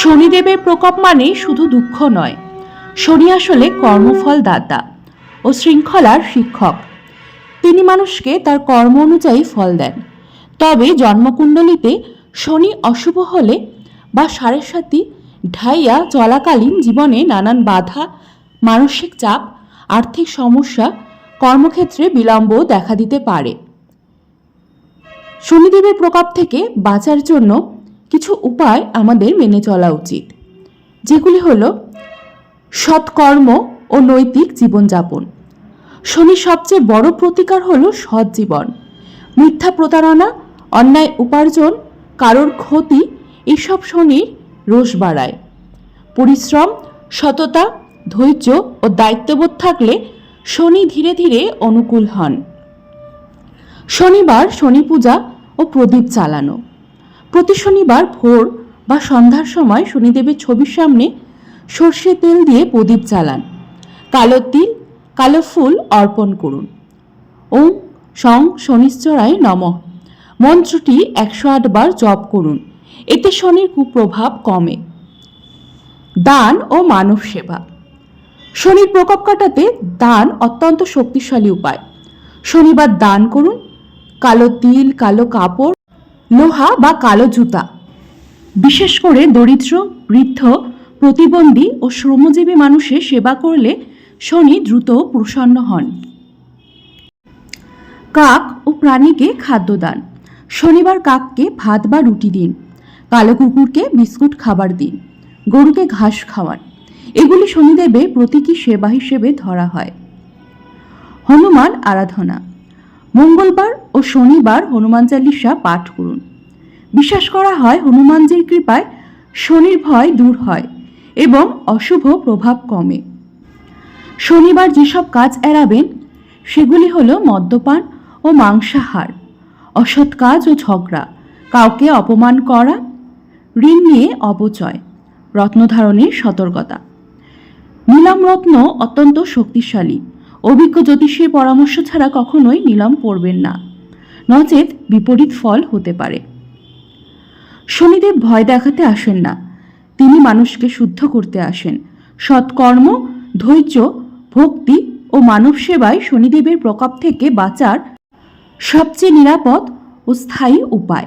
শনিদেবের প্রকোপ মানে শুধু দুঃখ নয়। শনি আসলে কর্মফল দাতা ও শৃঙ্খলার শিক্ষক। তিনি মানুষকে তার কর্ম অনুযায়ী ফল দেন। তবে জন্মকুণ্ডলিতে শনি অশুভ হলে বা সাড়ে সাতি ঢাইয়া চলাকালীন জীবনে নানান বাধা, মানসিক চাপ, আর্থিক সমস্যা, কর্মক্ষেত্রে বিলম্ব দেখা দিতে পারে। শনিদেবের প্রকোপ থেকে বাঁচার জন্য কিছু উপায় আমাদের মেনে চলা উচিত, যেগুলি হলো সৎকর্ম ও নৈতিক জীবনযাপন। শনির সবচেয়ে বড় প্রতিকার হলো সৎ জীবন। মিথ্যা প্রতারণা, অন্যায় উপার্জন, কারোর ক্ষতি, এসব শনির রোষ বাড়ায়। পরিশ্রম, সততা, ধৈর্য ও দায়িত্ববোধ থাকলে শনি ধীরে ধীরে অনুকূল হন। শনিবার শনি পূজা ও প্রদীপ চালানো প্রতি শনিবার ভোর বা সন্ধ্যার সময় শনিদেবের ছবির সামনে সর্ষে তেল দিয়ে প্রদীপ চালান কালো তিল, কালো ফুল অর্পণ করুন। ওম সং শনিশ্চরায় নম। মন্ত্রটি একশো আট বার জপ করুন। এতে শনির কুপ্রভাব কমে। দান ও মানব সেবা। শনির প্রকোপ কাটাতে দান অত্যন্ত শক্তিশালী উপায়। শনিবার দান করুন। কালো তিল, কালো কাপড় লোহা বা কালো জুতা। বিশেষ করে দরিদ্র, বৃদ্ধ, প্রতিবন্ধী ও শ্রমজীবী মানুষের সেবা করলে শনি দ্রুত প্রসন্ন হন। কাক ও প্রাণীকে খাদ্য দান। শনিবার কাককে ভাত বা রুটি দিন। কালো কুকুরকে বিস্কুট খাবার দিন। গরুকে ঘাস খাওয়ান। এগুলি শনিদেবের প্রতীকী সেবা হিসেবে ধরা হয়। হনুমান আরাধনা। মঙ্গলবার ও শনিবার হনুমান চালিসা পাঠ করুন। বিশ্বাস করা হয় হনুমানজির কৃপায় শনির ভয় দূর হয় এবং অশুভ প্রভাব কমে। শনিবার যেসব কাজ এড়াবেন, সেগুলি হলো মদ্যপান ও মাংসাহার, অসৎ কাজ ও ঝগড়া, কাউকে অপমান করা, ঋণ নিয়ে অপচয় রত্নধারণের সতর্কতা। নীলাম রত্ন অত্যন্ত শক্তিশালী, অভিজ্ঞ জ্যোতিষীর পরামর্শ ছাড়া কখনোই নিলাম পড়বেন না। নচেত বিপরীত ফল হতে পারে। শনিদেব ভয় দেখাতে আসেন না। তিনি মানুষকে শুদ্ধ করতে আসেন। সৎকর্ম, ধৈর্য, ভক্তি ও মানব সেবায় শনিদেবের প্রকোপ থেকে বাঁচার সবচেয়ে নিরাপদ ও স্থায়ী উপায়।